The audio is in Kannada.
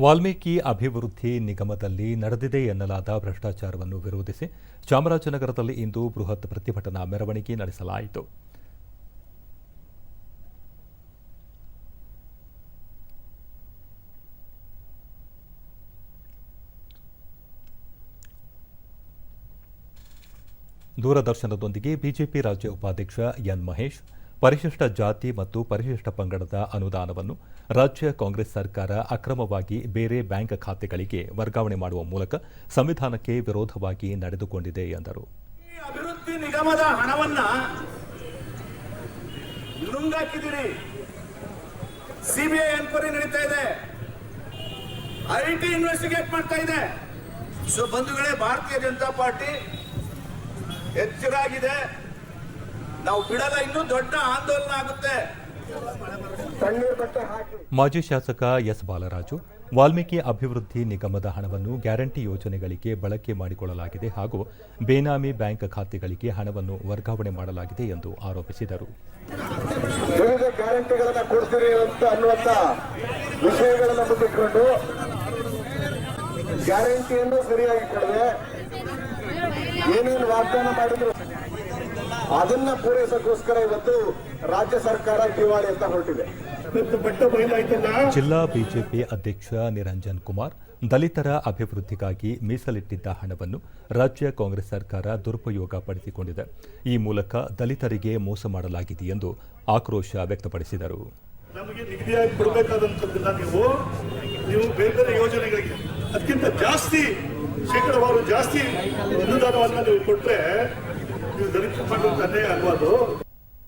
ವಾಲ್ಮೀಕಿ ಅಭಿವೃದ್ಧಿ ನಿಗಮದಲ್ಲಿ ನಡೆದಿದೆ ಎನ್ನಲಾದ ಭ್ರಷ್ಟಾಚಾರವನ್ನು ವಿರೋಧಿಸಿ ಚಾಮರಾಜನಗರದಲ್ಲಿ ಇಂದು ಬೃಹತ್ ಪ್ರತಿಭಟನಾ ಮೆರವಣಿಗೆ ನಡೆಸಲಾಯಿತು. ದೂರದರ್ಶನದೊಂದಿಗೆ ಬಿಜೆಪಿ ರಾಜ್ಯ ಉಪಾಧ್ಯಕ್ಷ ಎನ್ ಮಹೇಶ್ ಪರಿಶಿಷ್ಟ ಜಾತಿ ಮತ್ತು ಪರಿಶಿಷ್ಟ ಪಂಗಡದ ಅನುದಾನವನ್ನು ರಾಜ್ಯ ಕಾಂಗ್ರೆಸ್ ಸರ್ಕಾರ ಅಕ್ರಮವಾಗಿ ಬೇರೆ ಬ್ಯಾಂಕ್ ಖಾತೆಗಳಿಗೆ ವರ್ಗಾವಣೆ ಮಾಡುವ ಮೂಲಕ ಸಂವಿಧಾನಕ್ಕೆ ವಿರೋಧವಾಗಿ ನಡೆದುಕೊಂಡಿದೆ ಎಂದರು. ಅಭಿವೃದ್ಧಿ ನಿಗಮದ ಹಣವನ್ನ ನುಂಗಾಕಿದ್ದೀರಿ. ಸಿಬಿಐ ಎನ್ಕ್ವೈರಿ ನಡೀತಾ ಇದೆ. ಐಟಿ ಇನ್ವೆಸ್ಟಿಗೇಟ್ ಮಾಡ್ತಾ ಇದೆ. ಸೊ ಬಂಧುಗಳೇ, ಭಾರತೀಯ ಜನತಾ ಪಾರ್ಟಿ ಎಚ್ಚರಾಗಿದೆ. ನಾವು ಬಿಡಲ್ಲ ಇನ್ನೂ ದೊಡ್ಡ ಆಂದೋಲನ ಆಗುತ್ತೆ. ಮಾಜಿ ಶಾಸಕ ಎಸ್ ಬಾಲರಾಜು ವಾಲ್ಮೀಕಿ ಅಭಿವೃದ್ಧಿ ನಿಗಮದ ಹಣವನ್ನು ಗ್ಯಾರಂಟಿ ಯೋಜನೆಗಳಿಗೆ ಬಳಕೆ ಮಾಡಿಕೊಳ್ಳಲಾಗಿದೆ ಹಾಗೂ ಬೇನಾಮಿ ಬ್ಯಾಂಕ್ ಖಾತೆಗಳಿಗೆ ಹಣವನ್ನು ವರ್ಗಾವಣೆ ಮಾಡಲಾಗಿದೆ ಎಂದು ಆರೋಪಿಸಿದರು. ವಿವಿಧ ಗ್ಯಾರಂಟಿಗಳನ್ನ ಕೊಡ್ತೀರಿ ಅಂತ ಅನ್ನುವಂತ ವಿಷಯಗಳನ್ನ ಮುಂದಿಟ್ಕೊಂಡು ಗ್ಯಾರಂಟಿಯನ್ನು ಸರಿಯಾಗಿ ಕೊಡದೆ ಏನೇನು ವಾಗ್ದಾನ ಮಾಡಿದ್ರು ಅದನ್ನ ಪೂರೈಸೋಕ್ಕೋಸ್ಕರ ಇವತ್ತು ರಾಜ್ಯ ಸರ್ಕಾರ ದಿವಾಳಿ ಅಂತ ಹೊರಟಿದೆ. ಜಿಲ್ಲಾ ಬಿಜೆಪಿ ಅಧ್ಯಕ್ಷ ನಿರಂಜನ್ ಕುಮಾರ್ ದಲಿತರ ಅಭಿವೃದ್ಧಿಗಾಗಿ ಮೀಸಲಿಟ್ಟಿದ್ದ ಹಣವನ್ನು ರಾಜ್ಯ ಕಾಂಗ್ರೆಸ್ ಸರ್ಕಾರ ದುರುಪಯೋಗ ಪಡಿಸಿಕೊಂಡಿದೆ. ಈ ಮೂಲಕ ದಲಿತರಿಗೆ ಮೋಸ ಮಾಡಲಾಗಿದೆ ಎಂದು ಆಕ್ರೋಶ ವ್ಯಕ್ತಪಡಿಸಿದರು. ನಮಗೆ ನಿಗದಿಯಾಗಿ ಕೊಡಬೇಕಾದಂಥದ್ದನ್ನ ನೀವು ನೀವು ಬೇರೆ ಬೇರೆ ಯೋಜನೆಗಳಿಗೆ ಅದಕ್ಕಿಂತ ಜಾಸ್ತಿ ಶೇಕಡವಾರು ಜಾಸ್ತಿ ಅನುದಾನವನ್ನು ನೀವು ಕೊಟ್ರೆ ನೀವು ದಲಿತ ಮಾಡುವಂತ ಅನ್ಯಾಯ ಅಲ್ವಾ ಅದು